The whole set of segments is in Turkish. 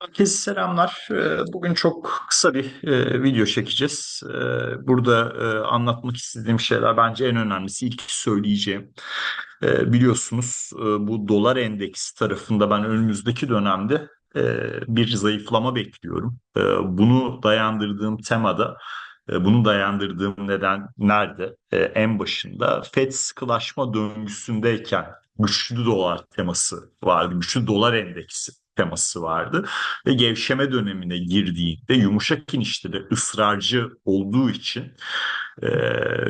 Herkese selamlar. Ee, Bugün çok kısa bir e, video çekeceğiz. Ee, Burada e, anlatmak istediğim şeyler bence en önemlisi ilk söyleyeceğim. Ee, Biliyorsunuz e, bu dolar endeksi tarafında ben önümüzdeki dönemde bir zayıflama bekliyorum. Bunu dayandırdığım temada, bunu dayandırdığım neden nerede? En başında FED sıkılaşma döngüsündeyken güçlü dolar teması vardı, güçlü dolar endeksi teması vardı. Ve gevşeme dönemine girdiğinde yumuşak inişte de ısrarcı olduğu için e,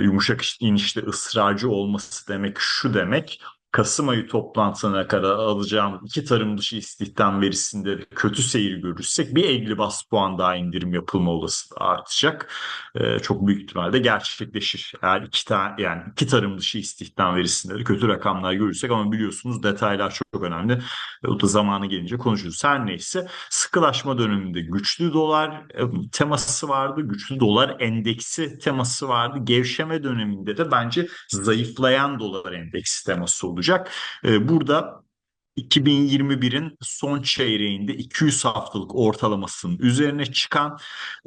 yumuşak inişte ısrarcı olması demek şu demek Kasım ayı toplantısına kadar alacağım iki tarım dışı istihdam verisinde kötü seyir görürsek bir 50 bas puan daha indirim yapılma olasılığı artacak. Ee, çok büyük ihtimalle gerçekleşir. Eğer iki tane yani iki tarım dışı istihdam verisinde de kötü rakamlar görürsek ama biliyorsunuz detaylar çok önemli. O da zamanı gelince konuşuruz. Her neyse sıkılaşma döneminde güçlü dolar e, teması vardı. Güçlü dolar endeksi teması vardı. Gevşeme döneminde de bence zayıflayan dolar endeksi teması olacak. E, burada 2021'in son çeyreğinde 200 haftalık ortalamasının üzerine çıkan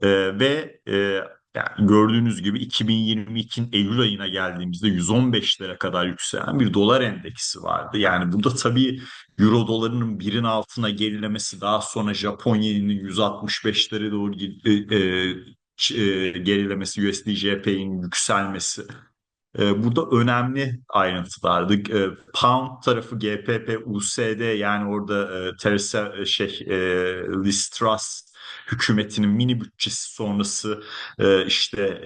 e, ve e, yani gördüğünüz gibi 2022'nin Eylül ayına geldiğimizde 115'lere kadar yükselen bir dolar endeksi vardı. Yani burada tabii Euro dolarının birin altına gerilemesi daha sonra Japon yeninin 165'lere doğru e, e, gerilemesi, USD yükselmesi e, burada önemli ayrıntılardı. E, Pound tarafı GPP, USD yani orada e, Theresa e, şey e, Liz Truss hükümetinin mini bütçesi sonrası işte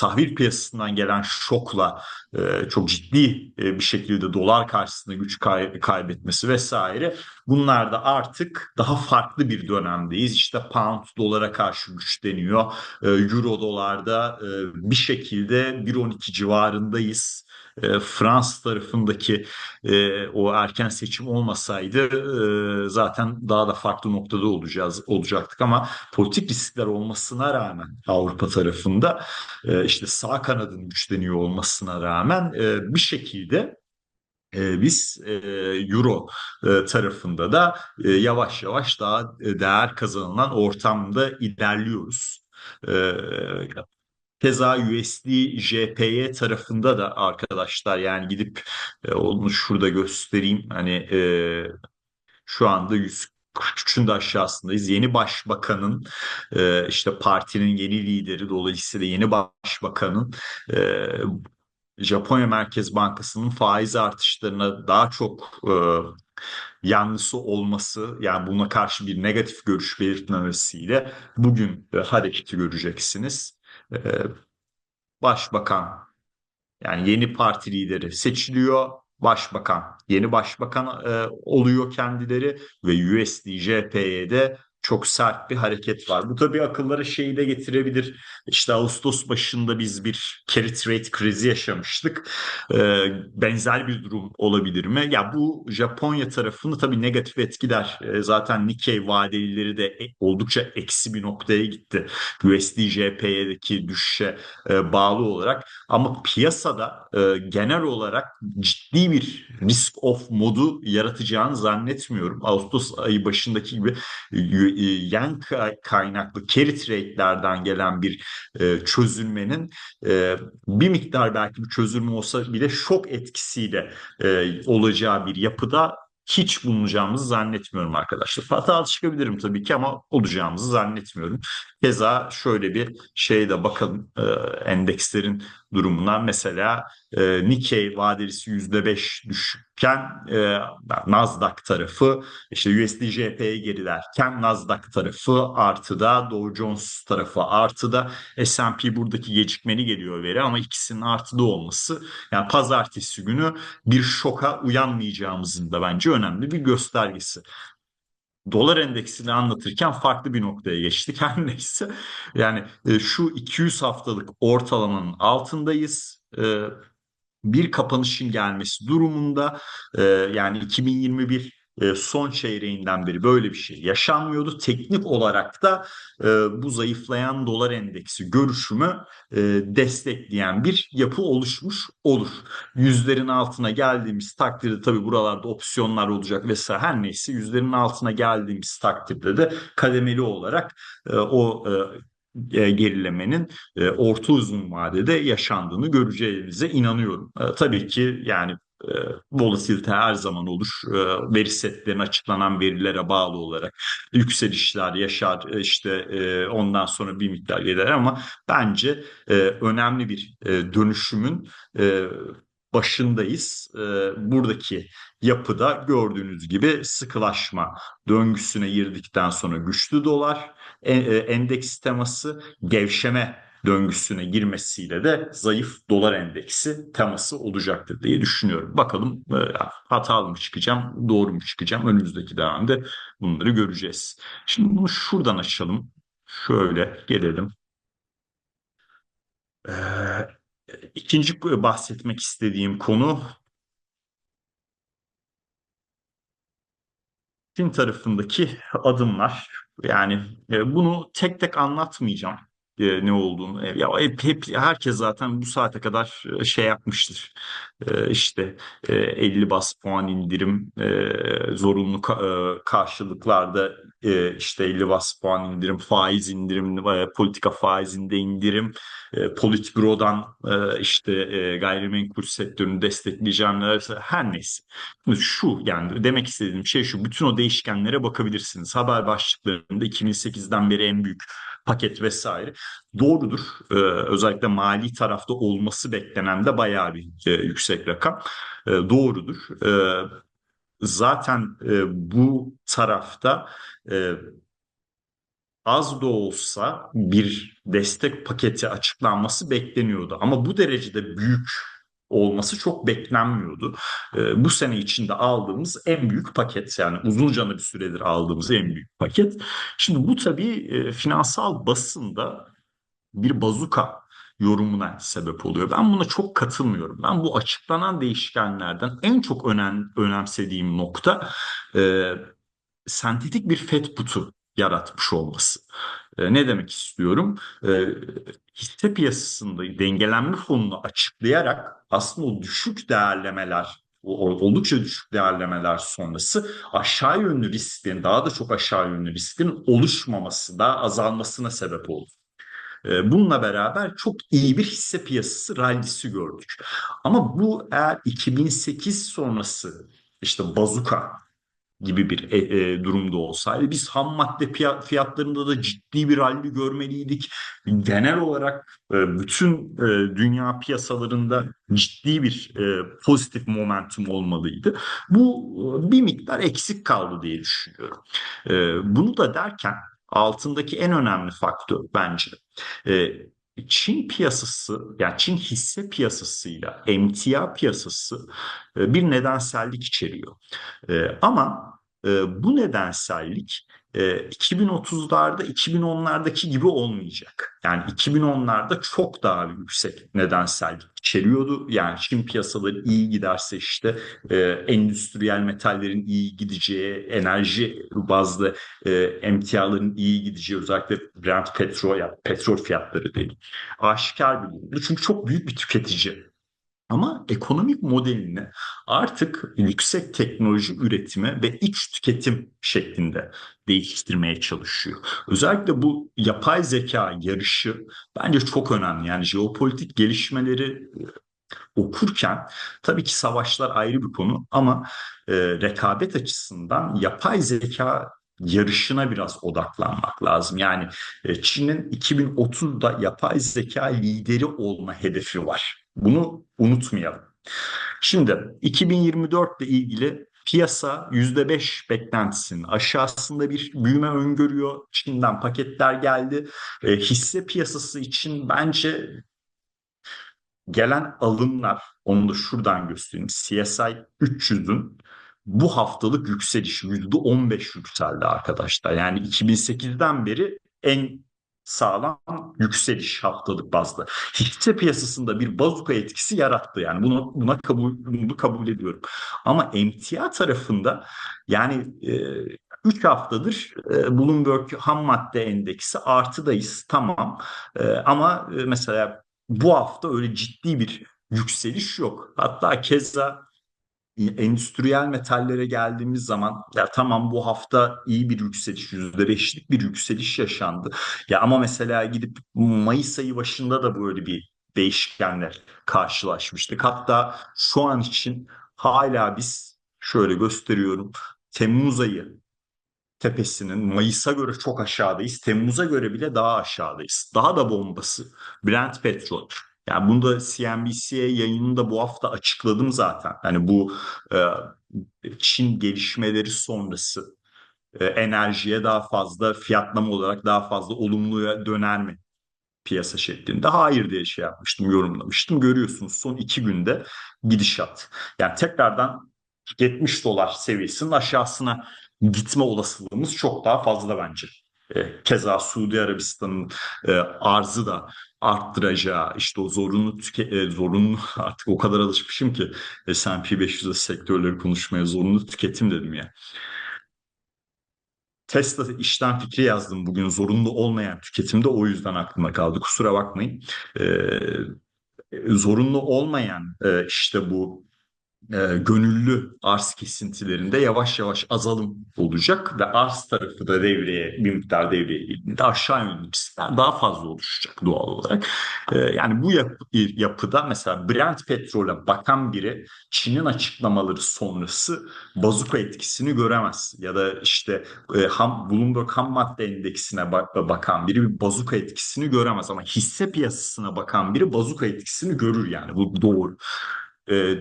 tahvil piyasasından gelen şokla e, çok ciddi e, bir şekilde dolar karşısında güç kay- kaybetmesi vesaire bunlar da artık daha farklı bir dönemdeyiz. İşte pound dolara karşı güçleniyor. E, Euro dolarda e, bir şekilde 1.12 civarındayız e, Fransız tarafındaki e, o erken seçim olmasaydı e, zaten daha da farklı noktada olacağız olacaktık ama politik riskler olmasına rağmen Avrupa tarafında e, işte sağ kanadın güçleniyor olmasına rağmen e, bir şekilde e, biz e, Euro e, tarafında da e, yavaş yavaş daha e, değer kazanılan ortamda ilerliyoruz. E, Keza USD JPY tarafında da arkadaşlar yani gidip e, onu şurada göstereyim hani e, şu anda 143'ün de aşağısındayız. Yeni başbakanın e, işte partinin yeni lideri dolayısıyla yeni başbakanın e, Japonya Merkez Bankası'nın faiz artışlarına daha çok e, yanlısı olması yani buna karşı bir negatif görüş belirtmemesiyle bugün e, hareketi göreceksiniz. Ee, başbakan yani yeni parti lideri seçiliyor. Başbakan, yeni başbakan e, oluyor kendileri ve USD JP'ye çok sert bir hareket var. Bu tabii akıllara şeyi de getirebilir. İşte Ağustos başında biz bir carry trade krizi yaşamıştık. Ee, benzer bir durum olabilir mi? Ya bu Japonya tarafını tabii negatif etkiler. Ee, zaten Nikkei vadelileri de e, oldukça eksi bir noktaya gitti. USD JP'deki düşüşe e, bağlı olarak. Ama piyasada e, genel olarak ciddi bir risk off modu yaratacağını zannetmiyorum. Ağustos ayı başındaki gibi e, yen kaynaklı carry trade'lerden gelen bir e, çözülmenin e, bir miktar belki bir çözülme olsa bile şok etkisiyle olacağı bir yapıda hiç bulunacağımızı zannetmiyorum arkadaşlar. Hatalı çıkabilirim tabii ki ama olacağımızı zannetmiyorum. Keza şöyle bir şeyde bakalım e, endekslerin durumundan mesela e, Nikkei vadelisi %5 düşükken e, Nasdaq tarafı işte USD JP'ye gerilerken Nasdaq tarafı artıda Dow Jones tarafı artıda S&P buradaki gecikmeni geliyor veri ama ikisinin artıda olması yani pazartesi günü bir şoka uyanmayacağımızın da bence önemli bir göstergesi dolar endeksini anlatırken farklı bir noktaya geçtik. Her neyse yani e, şu 200 haftalık ortalamanın altındayız. E, bir kapanışın gelmesi durumunda e, yani 2021 e, son çeyreğinden beri böyle bir şey yaşanmıyordu. Teknik olarak da e, bu zayıflayan dolar endeksi görüşümü e, destekleyen bir yapı oluşmuş olur. Yüzlerin altına geldiğimiz takdirde tabii buralarda opsiyonlar olacak vesaire her neyse yüzlerin altına geldiğimiz takdirde de kademeli olarak o gerilemenin orta uzun vadede yaşandığını göreceğimize inanıyorum. Tabii ki yani e, volatilite her zaman olur. E, veri setlerin açıklanan verilere bağlı olarak yükselişler yaşar işte e, ondan sonra bir miktar gelir ama bence e, önemli bir e, dönüşümün e, başındayız. E, buradaki yapıda gördüğünüz gibi sıkılaşma döngüsüne girdikten sonra güçlü dolar e, e, endeks teması gevşeme döngüsüne girmesiyle de zayıf dolar endeksi teması olacaktır diye düşünüyorum. Bakalım e, hatalı mı çıkacağım, doğru mu çıkacağım önümüzdeki dönemde bunları göreceğiz. Şimdi bunu şuradan açalım. Şöyle gelelim. Ee, bahsetmek istediğim konu Çin tarafındaki adımlar. Yani e, bunu tek tek anlatmayacağım e, ne olduğunu. E, ya hep, hep herkes zaten bu saate kadar e, şey yapmıştır. E, işte e, 50 bas puan indirim e, zorunlu ka karşılıklarda e, işte 50 bas puan indirim, faiz indirim, e, politika faizinde indirim, e, Politbüro'dan e, işte e, gayrimenkul sektörünü destekleyeceğim her neyse. Şu yani demek istediğim şey şu bütün o değişkenlere bakabilirsiniz. Haber başlıklarında 2008'den beri en büyük paket vesaire doğrudur. Ee, özellikle mali tarafta olması beklenen de bayağı bir e, yüksek rakam. E, doğrudur. E, zaten e, bu tarafta e, az da olsa bir destek paketi açıklanması bekleniyordu. Ama bu derecede büyük olması çok beklenmiyordu. E, bu sene içinde aldığımız en büyük paket yani uzunca bir süredir aldığımız en büyük paket. Şimdi bu tabii e, finansal basında bir bazuka yorumuna sebep oluyor. Ben buna çok katılmıyorum. Ben bu açıklanan değişkenlerden en çok önem, önemsediğim nokta e, sentetik bir FED putu yaratmış olması. E, ne demek istiyorum? E, hisse piyasasında dengelenme fonunu açıklayarak aslında o düşük değerlemeler oldukça düşük değerlemeler sonrası aşağı yönlü risklerin daha da çok aşağı yönlü risklerin oluşmaması daha azalmasına sebep oldu. E, bununla beraber çok iyi bir hisse piyasası rallisi gördük. Ama bu eğer 2008 sonrası işte bazuka gibi bir e, e, durumda olsaydı biz ham madde fiyatlarında da ciddi bir halli görmeliydik. Genel olarak e, bütün e, dünya piyasalarında ciddi bir e, pozitif momentum olmalıydı. Bu e, bir miktar eksik kaldı diye düşünüyorum. E, bunu da derken altındaki en önemli faktör bence e, Çin piyasası yani Çin hisse piyasasıyla emtia piyasası e, bir nedensellik içeriyor. E, ama e, bu nedensellik 2030'larda 2010'lardaki gibi olmayacak. Yani 2010'larda çok daha yüksek nedensellik içeriyordu. Yani Çin piyasaları iyi giderse işte endüstriyel metallerin iyi gideceği, enerji bazlı emtiaların iyi gideceği özellikle Brent petrol ya petrol fiyatları değil. Aşikar bir. Çünkü çok büyük bir tüketici ama ekonomik modelini artık yüksek teknoloji üretimi ve iç tüketim şeklinde değiştirmeye çalışıyor. Özellikle bu yapay zeka yarışı bence çok önemli. Yani jeopolitik gelişmeleri e, okurken tabii ki savaşlar ayrı bir konu ama e, rekabet açısından yapay zeka yarışına biraz odaklanmak lazım. Yani e, Çin'in 2030'da yapay zeka lideri olma hedefi var. Bunu unutmayalım. Şimdi 2024 ile ilgili piyasa %5 beklentisinin aşağısında bir büyüme öngörüyor. Çin'den paketler geldi. E, hisse piyasası için bence gelen alımlar, onu da şuradan göstereyim. CSI 300'ün bu haftalık yükselişi %15 yükseldi arkadaşlar. Yani 2008'den beri en sağlam yükseliş haftalık bazda. Hisse piyasasında bir bazuka etkisi yarattı yani bunu buna kabul bunu kabul ediyorum. Ama emtia tarafında yani e, 3 haftadır e, Bloomberg ham madde endeksi artıdayız tamam e, ama e, mesela bu hafta öyle ciddi bir yükseliş yok. Hatta keza endüstriyel metallere geldiğimiz zaman ya tamam bu hafta iyi bir yükseliş yüzde beşlik bir yükseliş yaşandı. Ya ama mesela gidip Mayıs ayı başında da böyle bir değişkenle karşılaşmıştık. Hatta şu an için hala biz şöyle gösteriyorum Temmuz ayı tepesinin Mayıs'a göre çok aşağıdayız. Temmuz'a göre bile daha aşağıdayız. Daha da bombası Brent petrol. Yani bunu da CNBC'ye yayınında bu hafta açıkladım zaten. Hani bu e, Çin gelişmeleri sonrası e, enerjiye daha fazla fiyatlama olarak daha fazla olumluya döner mi piyasa şeklinde? Hayır diye şey yapmıştım, yorumlamıştım. Görüyorsunuz son iki günde gidişat. Yani tekrardan 70 dolar seviyesinin aşağısına gitme olasılığımız çok daha fazla bence. E, keza Suudi Arabistan'ın e, arzı da arttıracağı işte o zorunlu tüke, e, zorunlu artık o kadar alışmışım ki S&P 500'e sektörleri konuşmaya zorunlu tüketim dedim ya. Tesla işten fikri yazdım bugün zorunlu olmayan tüketimde o yüzden aklıma kaldı kusura bakmayın. Ee, zorunlu olmayan işte bu e, gönüllü arz kesintilerinde yavaş yavaş azalım olacak ve arz tarafı da devreye bir miktar devreye girdiğinde aşağı yönlü riskler daha fazla oluşacak doğal olarak. E, yani bu yapı, yapıda mesela Brent petrole bakan biri Çin'in açıklamaları sonrası bazuka etkisini göremez. Ya da işte e, ham, Bloomberg ham madde endeksine bak, bakan biri bir bazuka etkisini göremez ama hisse piyasasına bakan biri bazuka etkisini görür yani bu doğru. E,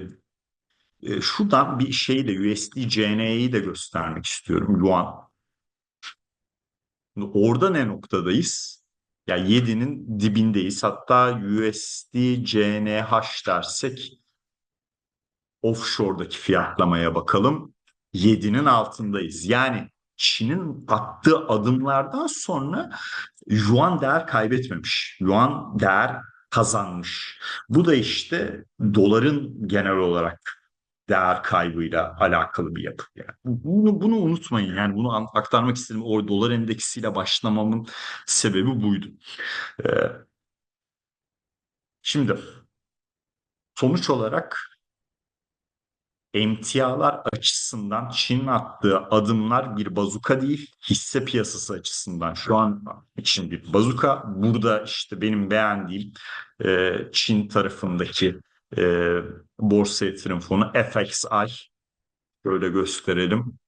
e, şuradan bir şeyi de USD CN'yi de göstermek istiyorum. Yuan. Orada ne noktadayız? Ya yani 7'nin dibindeyiz. Hatta USD CNH dersek offshore'daki fiyatlamaya bakalım. 7'nin altındayız. Yani Çin'in attığı adımlardan sonra yuan değer kaybetmemiş. Yuan değer kazanmış. Bu da işte doların genel olarak değer kaybıyla alakalı bir yapı. Yani bunu, bunu unutmayın. Yani bunu aktarmak istedim. O dolar endeksiyle başlamamın sebebi buydu. Ee, şimdi sonuç olarak emtialar açısından Çin'in attığı adımlar bir bazuka değil, hisse piyasası açısından şu an için bir bazuka. Burada işte benim beğendiğim e, Çin tarafındaki e, borsa yatırım fonu FXI böyle gösterelim.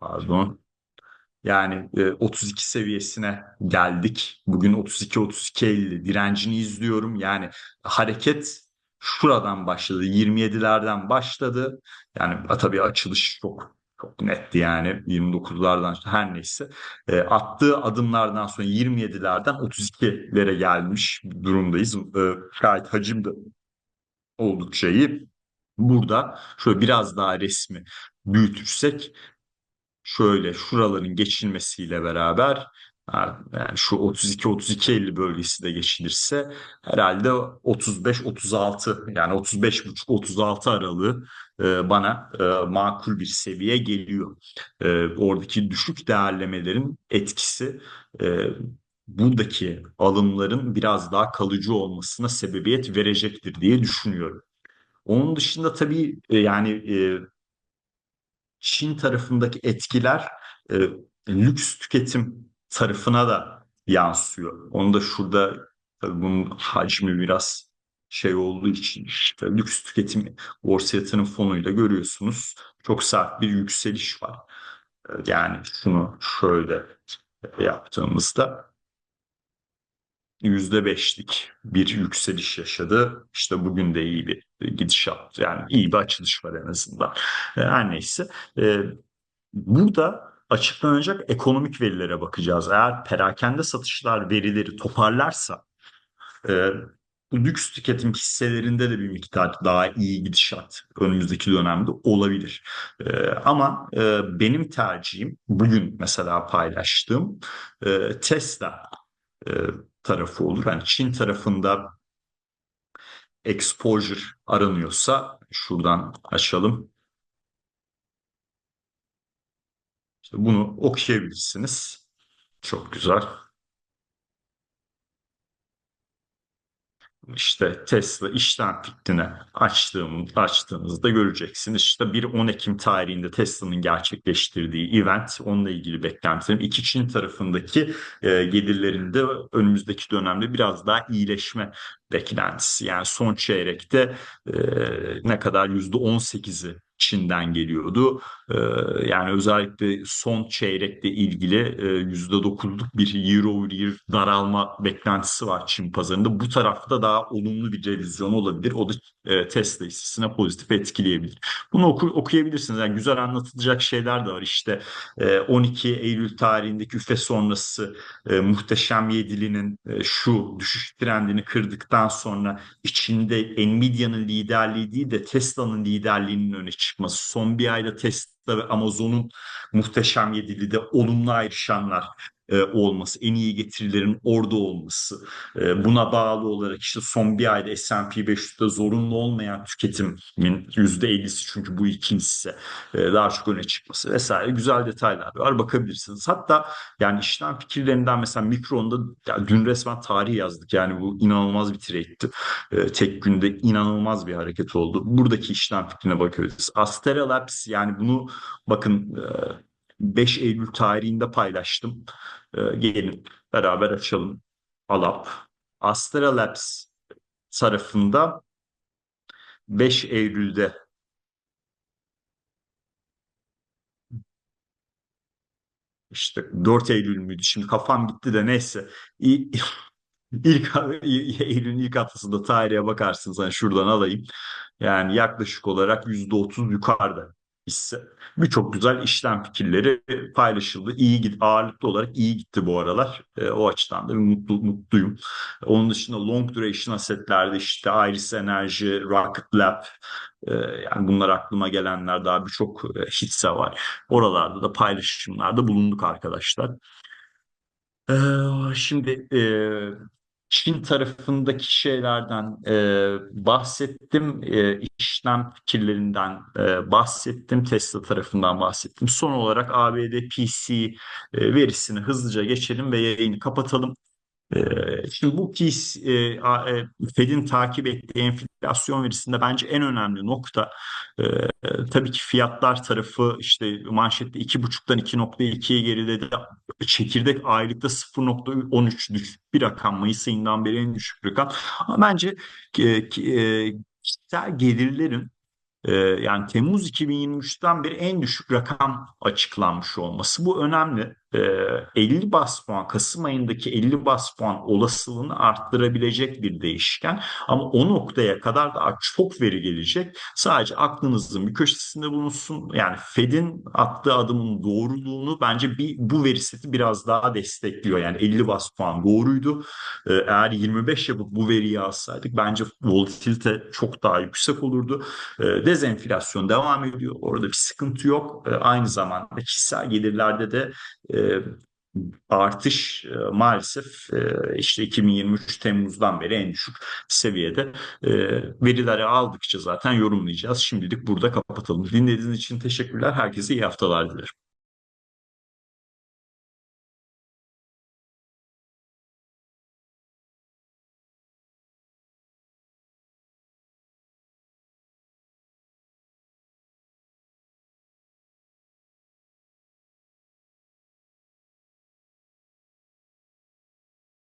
Pardon. Yani e, 32 seviyesine geldik. Bugün 32-32.50 direncini izliyorum. Yani hareket şuradan başladı. 27'lerden başladı. Yani tabii açılış çok çok netti yani 29'lardan her neyse e, attığı adımlardan sonra 27'lerden 32'lere gelmiş durumdayız. E, gayet hacim de oldukça iyi. Burada şöyle biraz daha resmi büyütürsek şöyle şuraların geçilmesiyle beraber yani şu 32-32-50 bölgesi de geçilirse herhalde 35-36 yani 35,5-36 aralığı e, bana e, makul bir seviye geliyor. E, oradaki düşük değerlemelerin etkisi buradaki alımların biraz daha kalıcı olmasına sebebiyet verecektir diye düşünüyorum. Onun dışında tabii yani Çin tarafındaki etkiler lüks tüketim tarafına da yansıyor. Onu da şurada tabii bunun hacmi biraz şey olduğu için işte lüks tüketim borsa yatırım fonuyla görüyorsunuz. Çok sert bir yükseliş var. Yani şunu şöyle yaptığımızda yüzde beşlik bir yükseliş yaşadı. İşte bugün de iyi bir gidişat yani iyi bir açılış var en azından. Her neyse burada açıklanacak ekonomik verilere bakacağız. Eğer perakende satışlar verileri toparlarsa e, lüks tüketim hisselerinde de bir miktar daha iyi gidişat önümüzdeki dönemde olabilir. Ee, ama e, benim tercihim bugün mesela paylaştığım e, Tesla e, tarafı olur. Yani Çin tarafında exposure aranıyorsa şuradan açalım. İşte bunu okuyabilirsiniz. Çok güzel. İşte Tesla işlem fikrini açtığım, açtığınızda göreceksiniz. İşte bir 10 Ekim tarihinde Tesla'nın gerçekleştirdiği event, onunla ilgili beklentilerim. İki Çin tarafındaki e, gelirlerinde önümüzdeki dönemde biraz daha iyileşme beklentisi. Yani son çeyrekte e, ne kadar %18'i Çin'den geliyordu. Ee, yani özellikle son çeyrekle ilgili e, yüzde 9'luk bir year over year daralma beklentisi var Çin pazarında. Bu tarafta daha olumlu bir revizyon olabilir. O da e, Tesla hissesine pozitif etkileyebilir. Bunu oku, okuyabilirsiniz. Yani güzel anlatılacak şeyler de var. İşte 12 e, Eylül tarihindeki üfe sonrası muhteşem yedilinin şu düşüş trendini kırdıktan sonra içinde Nvidia'nın liderliği değil de Tesla'nın liderliğinin öne çıkması. Son bir ayda Tesla ve Amazon'un muhteşem yedilide olumlu ayrışanlar e, olması, en iyi getirilerin orada olması, e, buna bağlı olarak işte son bir ayda S&P 500'de zorunlu olmayan tüketimin %50'si çünkü bu ikincisi e, daha çok öne çıkması vesaire güzel detaylar var bakabilirsiniz. Hatta yani işlem fikirlerinden mesela Mikron'da yani dün resmen tarih yazdık yani bu inanılmaz bir trade'ti. tek günde inanılmaz bir hareket oldu. Buradaki işlem fikrine bakıyoruz. Astera Labs yani bunu bakın 5 Eylül tarihinde paylaştım. E, gelin beraber açalım. Alap. Astra Labs tarafında 5 Eylül'de işte 4 Eylül müydü? Şimdi kafam gitti de neyse. İlk, ilk Eylül'ün ilk haftasında tarihe bakarsınız. Hani şuradan alayım. Yani yaklaşık olarak %30 yukarıda. Birçok güzel işlem fikirleri paylaşıldı. İyi git ağırlıklı olarak iyi gitti bu aralar. E, o açıdan da mutlu, mutluyum. Onun dışında long duration asetlerde işte Iris Enerji, Rocket Lab e, yani bunlar aklıma gelenler daha birçok e, hisse var. Oralarda da paylaşımlarda bulunduk arkadaşlar. E, şimdi e, Çin tarafındaki şeylerden e, bahsettim, e, işlem fikirlerinden e, bahsettim, Tesla tarafından bahsettim. Son olarak ABD PC e, verisini hızlıca geçelim ve yayını kapatalım. Ee, şimdi bu KİS, e, e, Fed'in takip ettiği enflasyon verisinde bence en önemli nokta e, tabii ki fiyatlar tarafı işte manşette 2.5'tan 2.2'ye geriledi. Çekirdek aylıkta 0.13 düşük bir rakam. Mayıs ayından beri en düşük rakam. Ama bence kişisel gelirlerin yani Temmuz 2023'ten beri en düşük rakam açıklanmış olması bu önemli. 50 ee, bas puan Kasım ayındaki 50 bas puan olasılığını arttırabilecek bir değişken ama o noktaya kadar da çok veri gelecek. Sadece aklınızın bir köşesinde bulunsun. Yani Fed'in attığı adımın doğruluğunu bence bir, bu veri seti biraz daha destekliyor. Yani 50 bas puan doğruydu. Ee, eğer 25 yapıp bu veriyi alsaydık bence volatilite çok daha yüksek olurdu. Dezenflasyon devam ediyor. Orada bir sıkıntı yok. Aynı zamanda kişisel gelirlerde de e, artış e, maalesef e, işte 2023 Temmuz'dan beri en düşük seviyede e, verileri aldıkça zaten yorumlayacağız. Şimdilik burada kapatalım. Dinlediğiniz için teşekkürler. Herkese iyi haftalar dilerim.